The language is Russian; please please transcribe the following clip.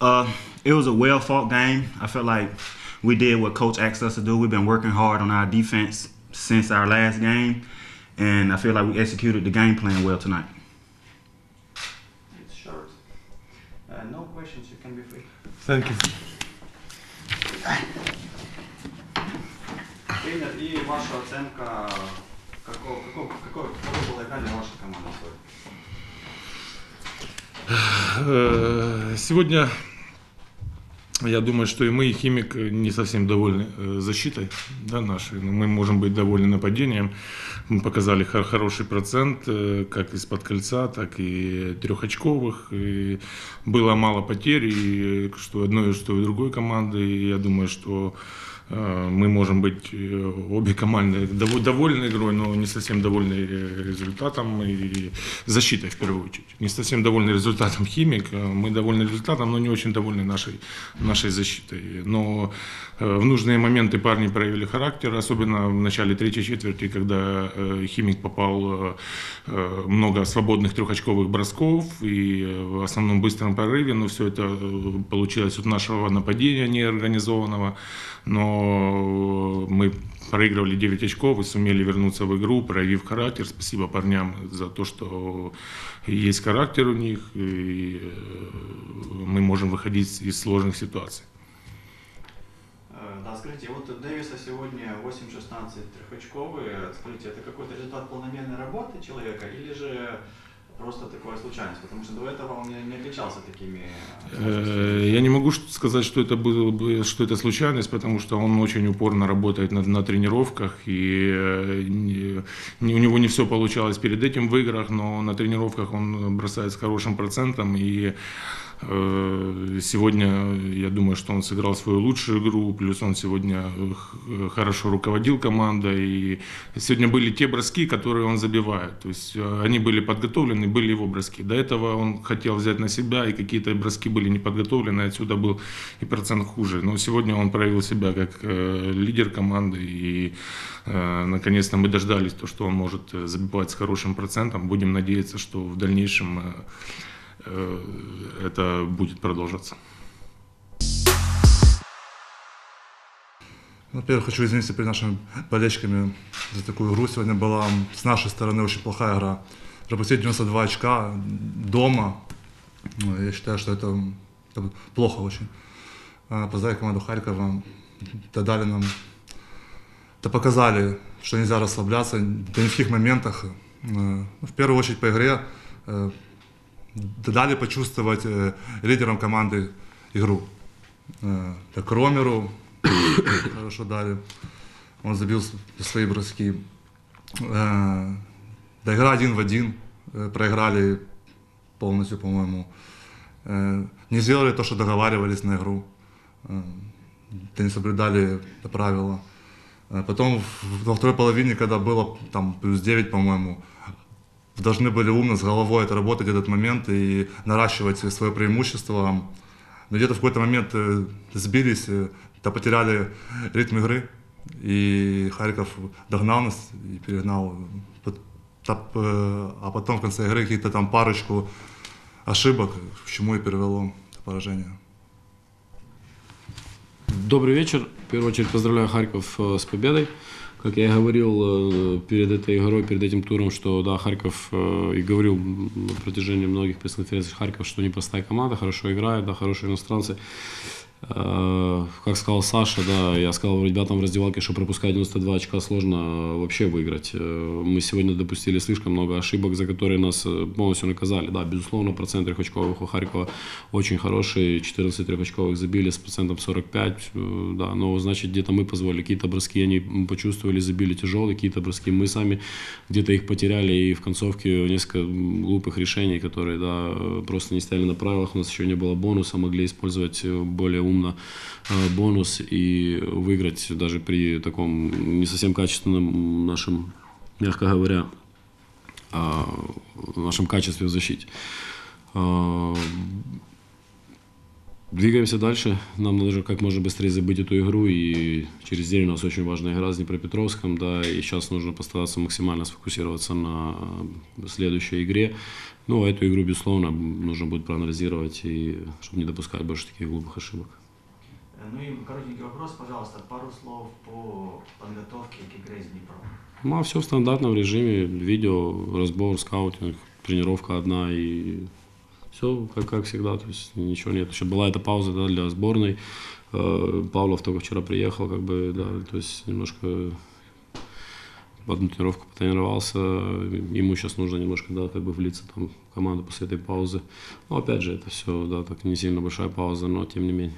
Uh, it was a well fought game. I felt like we did what coach asked us to do. We've been working hard on our defense since our last game, and I feel like we executed the game plan well tonight. It's short. Uh, no questions, you can be free. Thank you. Тренер, и ваша оценка, какого, какого, какого, какого была игра для вашей команды сегодня? Э, Сегодня я думаю, что и мы, и Химик не совсем довольны э, защитой да, нашей. Но Мы можем быть довольны нападением. Мы показали хор- хороший процент, э, как из-под кольца, так и трехочковых. И было мало потерь, и что одной, что и другой команды. И я думаю, что э, мы можем быть э, обе команды дов- довольны игрой, но не совсем довольны э, результатом и защитой в первую очередь. Не совсем довольны результатом химик, э, мы довольны результатом, но не очень довольны нашей, нашей защитой. Но э, в нужные моменты парни проявили характер, особенно в начале третьей четверти, когда э, химик попал э, э, много свободных трехочковых бросков и э, в основном быстром прорыве, но все это э, получилось от нашего нападения неорганизованного. Но мы проигрывали 9 очков и сумели вернуться в игру, проявив характер. Спасибо парням за то, что есть характер у них, и э, мы можем выходить из сложных ситуаций. Э, Да, скажите, вот Дэвиса сегодня 8-16 трехочковые. Скажите, это какой-то результат полномерной работы человека или же просто такая случайность? Потому что до этого он не, отличался такими... Э, Я не могу сказать, что это было бы, что это случайность, потому что он очень упорно работает на, на тренировках, и э, не- у него не все получалось перед этим в играх, но на тренировках он бросает с хорошим процентом, и э, сегодня я думаю, что он сыграл свою лучшую игру, плюс он сегодня э, хорошо руководил командой, и сегодня были те броски, которые он забивает, то есть э, они были подготовлены, были его броски. До этого он хотел взять на себя, и какие-то броски были не подготовлены, отсюда был и процент хуже. Но сегодня он проявил себя как э, лидер команды, и э, наконец-то мы дождались то, что он может э, забивать с хорошим процентом. Будем надеяться, что в дальнейшем э, э, это будет продолжаться. Во-первых, хочу извиниться перед нашими болельщиками за такую игру. Сегодня была с нашей стороны очень плохая игра. Пропустить 92 очка дома, ну, я считаю, что это, это плохо очень. А, Поздравить команду Харькова. Да дали нам, да показали, что нельзя расслабляться да ни в каких моментах. Э, ну, В первую очередь по игре э, дали почувствовать э, лидерам команды игру. Э, Так Ромеру, хорошо дали. Он забил свои броски. Э, Да игра один в один. Э, Проиграли полностью, по-моему. Э, Не сделали то, что договаривались на игру. Э, Да не соблюдали это правило. Э, Потом во второй половине, когда было там плюс 9, по-моему, должны были умно с головой отработать этот момент и наращивать свое преимущество. Но где-то в какой-то момент э, сбились, э, да потеряли ритм игры. И Харьков догнал нас и перегнал. Э, А потом в конце игры какие-то там парочку ошибок, к чему и привело поражение. Добрый вечер. В первую очередь поздравляю Харьков э, с победой. Как я и говорил э, перед этой игрой, перед этим туром, что да, Харьков э, и говорил на протяжении многих пресс-конференций Харьков, что непростая команда, хорошо играет, да, хорошие иностранцы. Э, Как сказал Саша, да, я сказал ребятам в раздевалке, что пропускать 92 очка сложно э, вообще выиграть. Э, Мы сегодня допустили слишком много ошибок, за которые нас полностью наказали. Да, безусловно, процент трехочковых у Харькова очень хороший, 14 трехочковых забили с процентом 45, э, да, но значит где-то мы позволили, какие-то броски они почувствовали, забили тяжелые, какие-то броски мы сами где-то их потеряли, и в концовке несколько глупых решений, которые, да, просто не стояли на правилах, у нас еще не было бонуса, могли использовать более умно э, бонус и выиграть даже при таком не совсем качественном нашем, мягко говоря, а, нашем качестве в защите. А, Двигаемся дальше. Нам нужно как можно быстрее забыть эту игру. И через день у нас очень важная игра с Днепропетровском. Да, и сейчас нужно постараться максимально сфокусироваться на следующей игре. Ну, а эту игру, безусловно, нужно будет проанализировать, и, чтобы не допускать больше таких глупых ошибок. Э, Ну и коротенький вопрос, пожалуйста, пару слов по подготовке к игре с Днепром. Ну, а все в стандартном режиме. Видео, разбор, скаутинг, тренировка одна и все как, как всегда. То есть ничего нет. Еще была эта пауза да, для сборной. Э, Павлов только вчера приехал, как бы, да, то есть немножко одну тренировку потренировался. Ему сейчас нужно немножко, да, как бы влиться там, в команду после этой паузы. Но опять же, это все, да, так не сильно большая пауза, но тем не менее.